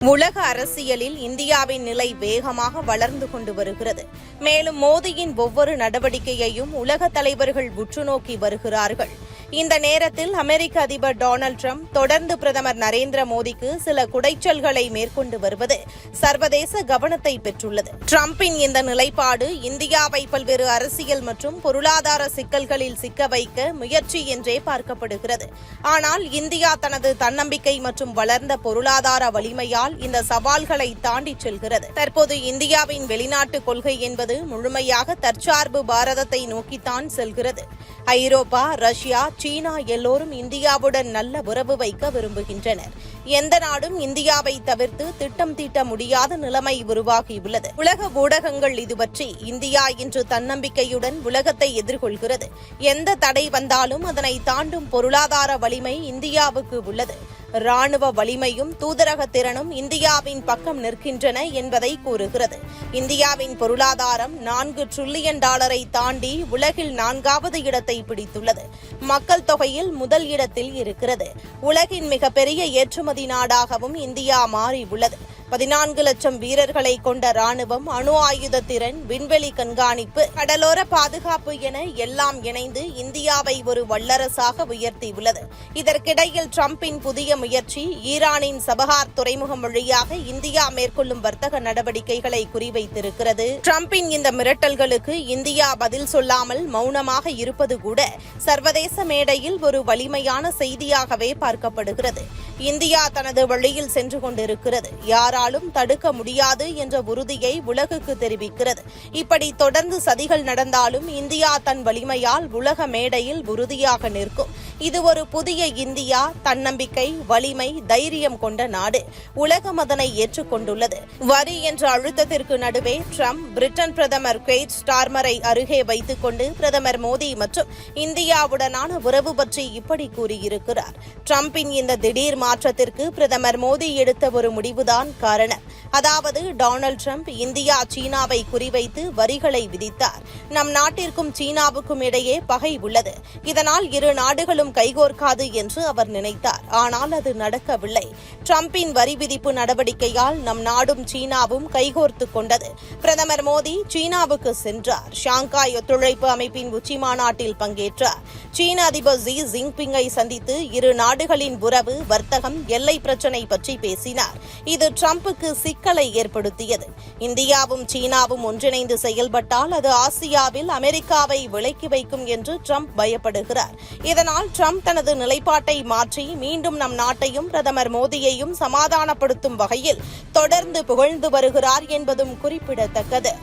உலக அரசியலில் இந்தியாவின் நிலை வேகமாக வளர்ந்து கொண்டு வருகிறது. மேலும் மோடியின் ஒவ்வொரு நடவடிக்கையையும் உலக தலைவர்கள் உற்றுநோக்கி வருகிறார்கள். இந்த நேரத்தில் அமெரிக்க அதிபர் டொனால்டு ட்ரம்ப் தொடர்ந்து பிரதமர் நரேந்திர மோடிக்கு சில குடைச்சல்களை மேற்கொண்டு வருவது சர்வதேச கவனத்தை பெற்றுள்ளது. ட்ரம்பின் இந்த நிலைப்பாடு இந்தியாவை பல்வேறு அரசியல் மற்றும் பொருளாதார சிக்கல்களில் சிக்க வைக்க முயற்சி என்றே பார்க்கப்படுகிறது. ஆனால் இந்தியா தனது தன்னம்பிக்கை மற்றும் வளர்ந்த பொருளாதார வலிமையால் இந்த சவால்களை தாண்டி செல்கிறது. தற்போது இந்தியாவின் வெளிநாட்டு கொள்கை என்பது முழுமையாக தற்சார்பு பாரதத்தை நோக்கித்தான் செல்கிறது. ஐரோப்பா ரஷ்யா சீனா எல்லோரும் இந்தியாவுடன் நல்ல உறவு வைக்க விரும்புகின்றனர். எந்த நாடும் இந்தியாவை தவிர்த்து திட்டம் தீட்ட முடியாத நிலைமை உருவாகியுள்ளது. உலக ஊடகங்கள் இது பற்றி இந்தியா இன்று தன்னம்பிக்கையுடன் உலகத்தை எதிர்கொள்கிறது. எந்த தடை வந்தாலும் அதனை தாண்டும் பொருளாதார வலிமை இந்தியாவுக்கு உள்ளது. ராணுவ வலிமையும் தூதரக திறனும் இந்தியாவின் பக்கம் நிற்கின்றன என்பதை கூறுகிறது. இந்தியாவின் பொருளாதாரம் நான்கு டிரில்லியன் டாலரை தாண்டி உலகில் நான்காவது இடத்தை பிடித்துள்ளது. மக்கள் தொகையில் முதல் இடத்தில் இருக்கிறது. உலகின் மிகப்பெரிய ஏற்றுமதி நாடாகவும் இந்தியா மாறியுள்ளது. பதினான்கு லட்சம் வீரர்களை கொண்ட ராணுவம் அணு ஆயுத திறன் விண்வெளி கண்காணிப்பு கடலோர பாதுகாப்பு என எல்லாம் இணைந்து இந்தியாவை ஒரு வல்லரசாக உயர்த்தியுள்ளது. இதற்கிடையில் டிரம்பின் புதிய முயற்சி ஈரானின் சபஹார் துறைமுகம் வழியாக இந்தியா மேற்கொள்ளும் வர்த்தக நடவடிக்கைகளை குறிவைத்திருக்கிறது. டிரம்பின் இந்த மிரட்டல்களுக்கு இந்தியா பதில் சொல்லாமல் மௌனமாக இருப்பது கூட சர்வதேச மேடையில் ஒரு வலிமையான செய்தியாகவே பார்க்கப்படுகிறது. இந்தியா தனது வழியில் சென்று கொண்டிருக்கிறது. யாராலும் தடுக்க முடியாது என்ற உறுதியை உலகுக்கு தெரிவிக்கிறது. இப்படி தொடர்ந்து சதிகள் நடந்தாலும் இந்தியா தன் வலிமையால் உலக மேடையில் உறுதியாக நிற்கும். இது ஒரு புதிய இந்தியா தன்னம்பிக்கை வலிமை தைரியம் கொண்ட நாடு. உலகம் அதனை ஏற்றுக்கொண்டுள்ளது. வரி என்ற அழுத்தத்திற்கு நடுவே ட்ரம்ப் பிரிட்டன் பிரதமர் கெய்ட் ஸ்டார்மரை அருகே வைத்துக் கொண்டு பிரதமர் மோடி மற்றும் இந்தியாவுடனான உறவு பற்றி இப்படி கூறியிருக்கிறார். ட்ரம்பின் இந்த திடீர் மாற்றத்திற்கு பிரதமர் மோடி எடுத்த ஒரு முடிவுதான் காரணம். அதாவது டொனால்டு டிரம்ப் இந்தியா சீனாவை குறிவைத்து வரிகளை விதித்தார். நம் நாட்டிற்கும் சீனாவுக்கும் இடையே பகை உள்ளது. இதனால் இரு நாடுகளும் கைகோர்க்காது என்று அவர் நினைத்தார். ஆனால் அது நடக்கவில்லை. டிரம்பின் வரி விதிப்பு நடவடிக்கையால் நம் நாடும் சீனாவும் கைகோர்த்து கொண்டது. பிரதமர் மோடி சீனாவுக்கு சென்றார். ஷாங்காய் ஒத்துழைப்பு அமைப்பின் உச்சி மாநாட்டில் பங்கேற்றார். சீன அதிபர் ஜி ஜின்பிங்கை சந்தித்து இரு நாடுகளின் உறவு வர்த்தக வர்த்தகம் எல்லை பிரச்சினை பற்றி பேசினார். இது டிரம்புக்கு சிக்கலை ஏற்படுத்தியது. இந்தியாவும் சீனாவும் ஒன்றிணைந்து செயல்பட்டால் அது ஆசியாவில் அமெரிக்காவை விலக்கி வைக்கும் என்று டிரம்ப் பயப்படுகிறார். இதனால் டிரம்ப் தனது நிலைப்பாட்டை மாற்றி மீண்டும் நம் நாட்டையும் பிரதமர் மோடியையும் சமாதானப்படுத்தும் வகையில் தொடர்ந்து புகழ்ந்து வருகிறார் என்பதும் குறிப்பிடத்தக்கது.